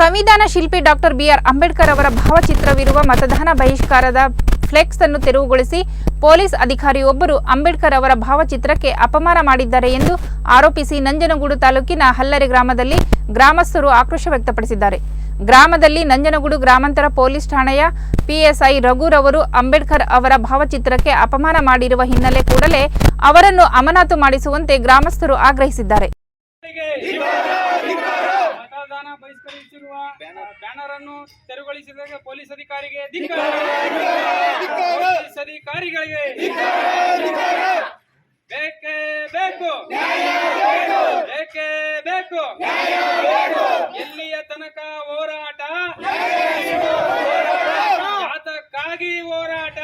ಸಂವಿಧಾನ ಶಿಲ್ಪಿ doctor B R Ambedkar ಅವರ ಭಾವಚಿತ್ರವಿರುವ ಮತದಾನ ಬಹಿಷ್ಕಾರದ ಫ್ಲೆಕ್ಸ್ ಅನ್ನು ತೆರವುಗೊಳಿಸಿ ಪೊಲೀಸ್ ಅಧಿಕಾರಿಯೊಬ್ಬರು ಅಂಬೇಡ್ಕರ್ ಅವರ ಭಾವಚಿತ್ರಕ್ಕೆ ಅಪಮಾನ ಮಾಡಿದ್ದಾರೆ ಎಂದು ಆರೋಪಿಸಿ ನಂಜನಗೂಡು ತಾಲೂಕಿನ ಹಲ್ಲರೆ ಗ್ರಾಮದಲ್ಲಿ ಗ್ರಾಮಸ್ಥರು ಆಕ್ರೋಶ ವ್ಯಕ್ತಪಡಿಸಿದ್ದಾರೆ. ಗ್ರಾಮದಲ್ಲಿ ನಂಜನಗೂಡು ಗ್ರಾಮಾಂತರ ಪೊಲೀಸ್ ಠಾಣೆಯ ಪಿಎಸ್ಐ ರಘುರವರು ಅಂಬೇಡ್ಕರ್ ಅವರ ಭಾವಚಿತ್ರಕ್ಕೆ ಅಪಮಾನ ಮಾಡಿರುವ ಹಿನ್ನೆಲೆ ಕೂಡಲೇ ಅವರನ್ನು ಅಮಾನತು ಮಾಡಿಸುವಂತೆ ಗ್ರಾಮಸ್ಥರು ಆಗ್ರಹಿಸಿದ್ದಾರೆ ಮತದಾನ ಬಹಿಷ್ಕರಿಸಿರುವ ಬ್ಯಾನರ್. ಅನ್ನು ತೆರವುಗೊಳಿಸಿದಾಗ ಪೊಲೀಸ್ ಅಧಿಕಾರಿಗೆ. ಪೊಲೀಸ್ ಅಧಿಕಾರಿಗಳಿಗೆ ಬೇಕೇ ಬೇಕು. ಬೇಕೇ ಬೇಕು. ಎಲ್ಲಿಯ ತನಕ ಹೋರಾಟ? ಯಾತಕ್ಕಾಗಿ ಹೋರಾಟ?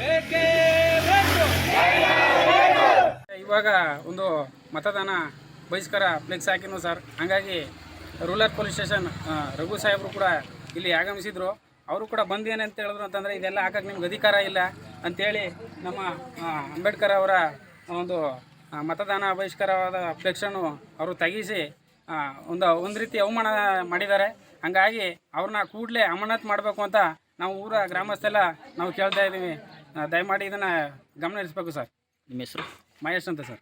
ಬೇಕೇ ಬೇಕು. ಇವಾಗ ಒಂದು ಮತದಾನ ಬಹಿಷ್ಕಾರ ಫ್ಲೆಕ್ಸ್ ಹಾಕಿನ ಸರ್. ಹಂಗಾಗಿ ರೂರಲ್ ಪೊಲೀಸ್ ಸ್ಟೇಷನ್ ರಘು ಸಾಹೇಬರು ಕೂಡ ಇಲ್ಲಿ ಆಗಮಿಸಿದ್ರು. ಅವರು ಕೂಡ ಬಂದೇನೆ ಅಂತ ಹೇಳಿದ್ರು ಅಂತಂದರೆ ಇದೆಲ್ಲ ಹಾಕಕ್ಕೆ ನಿಮ್ಗೆ ಅಧಿಕಾರ ಇಲ್ಲ ಅಂತೇಳಿ ನಮ್ಮ ಅಂಬೇಡ್ಕರ್ ಅವರ ಒಂದು ಮತದಾನ ಬಹಿಷ್ಕಾರವಾದ ಫ್ಲೆಕ್ಷನ್ನು ಅವರು ತೆಗಿಸಿ ಒಂದು ಒಂದು ರೀತಿ ಅವಮಾನ ಮಾಡಿದ್ದಾರೆ. ಹಂಗಾಗಿ ಅವ್ರನ್ನ ಕೂಡಲೇ ಅಮಾನತ್ ಮಾಡಬೇಕು ಅಂತ ನಾವು ಊರ ಗ್ರಾಮಸ್ಥೆಲ್ಲ ನಾವು ಕೇಳ್ತಾ ಇದ್ದೀವಿ. ದಯಮಾಡಿ ಇದನ್ನು ಗಮನ ಹರಿಸ್ಬೇಕು ಸರ್. ನಿಮ್ಮ ಹೆಸರು? ಮಹೇಶ್ ಅಂತ ಸರ್.